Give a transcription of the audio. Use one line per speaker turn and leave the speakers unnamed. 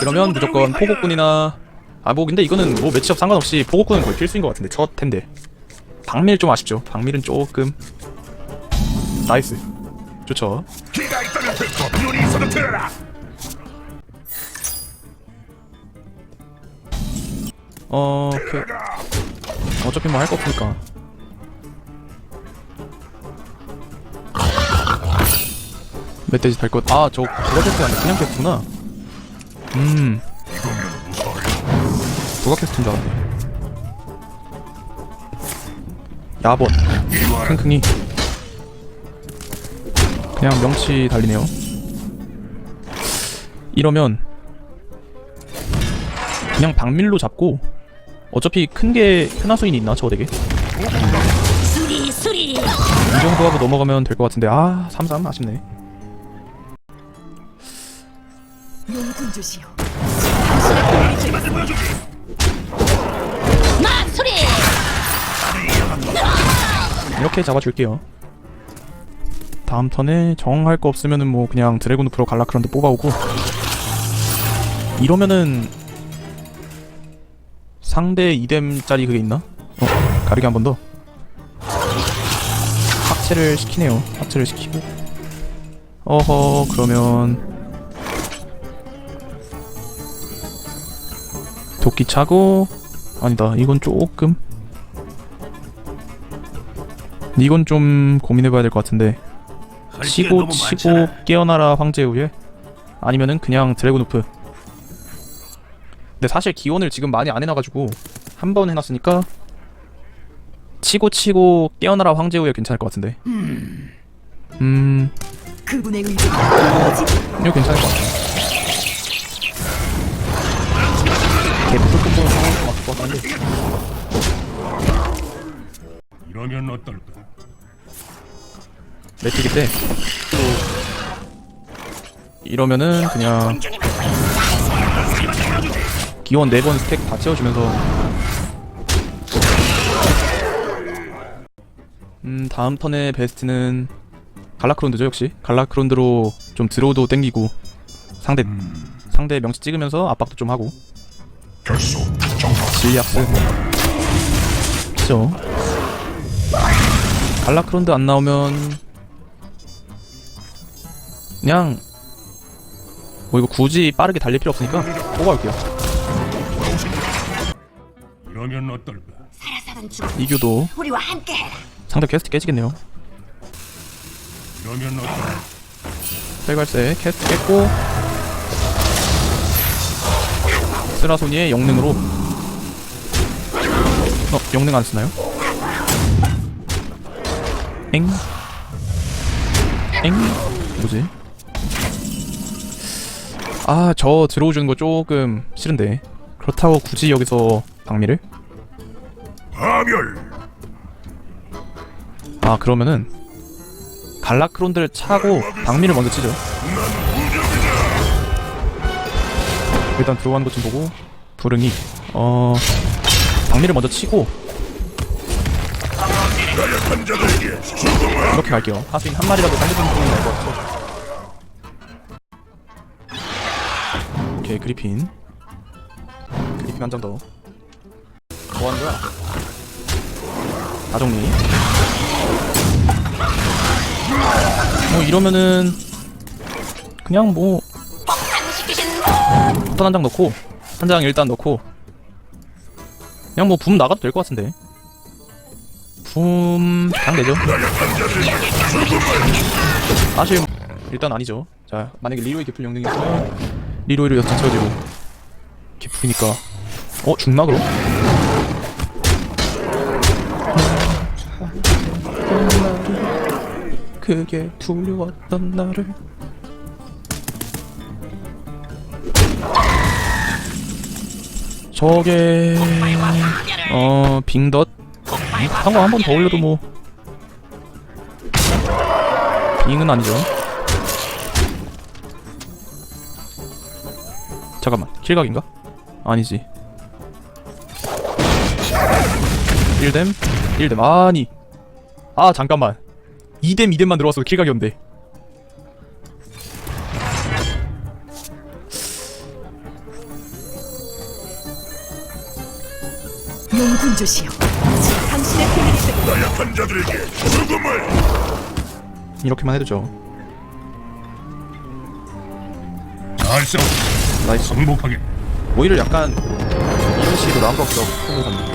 그러면 무조건 포고꾼이나 아 뭐 근데 이거는 뭐 매치업 상관없이 포고꾼은 거의 필수인 것 같은데 저 텐데 박밀 좀 아쉽죠 박밀은 조금 나이스 좋죠.
어,
그 어차피 뭐 할 거 없으니까. 멧돼지 달 것. 아, 저 그거 캐스트 아니야? 그냥 캐스트구나. 음. 누가 캐스트인 줄 알았네. 야번. 킁킁이. 그냥 명치 달리네요. 이러면 그냥 박밀로 잡고 어차피 큰게 큰하수인이 있나 저거 되게 이 정도 하고 넘어가면 될 것 같은데 아3-3 아쉽네
용군 주시오. 마 수리
이렇게 잡아줄게요. 다음 턴에 정할 거 없으면은 뭐 그냥 드래곤 프로 갈라크런드 뽑아오고. 이러면은 상대 2뎀짜리 그게 있나? 어 가르기 한 번 더. 합체를 시키네요. 합체를 시키고. 어허 그러면 도끼 차고. 아니다 이건 조금. 이건 좀 고민해봐야 될 것 같은데. 치고 치고 깨어나라 황제우예? 아니면은 그냥 드래곤우프. 근데 사실 기원을 지금 많이 안 해놔가지고 한 번 해놨으니까 치고 치고 깨어나라 황제우예 괜찮을 것 같은데. 음.
뭐지?
이거 괜찮을 것 같아 것 같은데
이러면 어떨까?
메뚜기 때 이러면은 그냥 기원 4번 스택 다 채워주면서. 음 다음 턴의 베스트는 갈라크론드죠 역시? 갈라크론드로 좀 드로우도 땡기고 상대 상대 명치 찍으면서 압박도 좀 하고.
결속 정확.
질리압스 그죠 갈라크론드 안 나오면 그냥 뭐 이거 굳이 빠르게 달릴 필요 없으니까 뽑아올게요
이러면 어떨까?
이교도
우리와 함께 해라
상대 퀘스트 깨지겠네요
어떨까?
빨갈새 퀘스트 깼고 쓰라소니의 영능으로 어 영능 안 쓰나요? 엥? 엥? 뭐지? 아 저 들어오주는 거 조금 싫은데 그렇다고 굳이 여기서 박미를?
파멸.
아 그러면은 갈라크론드를 차고 박미를 먼저 치죠 일단 들어가는 것 좀 보고 부릉이 어 박미를 먼저 치고. 이렇게 갈게요. 하수인 한 마리라도 상대편 보면 될것 같아서 오케이 그리핀. 그리핀 한 장 더. 뭐하는 거야? 다정리. 뭐 이러면은 그냥 뭐 폭탄 한장 넣고 한 장 일단 넣고 그냥 뭐 붐 나가도 될 것 같은데. 붐장 되죠. 사실 일단 아니죠. 자 만약에 리로이 개풀 영능이었으면 리로이로 여차 채워지고 개풀이니까. 어 죽나 그럼? 그게 두려웠던 나를 저게 어 빙덧? 한거 한 번 더 올려도 뭐. 빙은 아니죠. 잠깐만 킬각인가? 아니지. 1뎀 1뎀 아니. 아 잠깐만. 2뎀 2뎀만 들어왔어도 킬각이었는데
용군주시여 지금 당신의 비밀이 되
나약한 자들에게 죽음을!
이렇게만 해도 죠.
잘 싸워
나이스.
성복하게.
오히려 약간 이런 식으로 나온 것 같기도 하고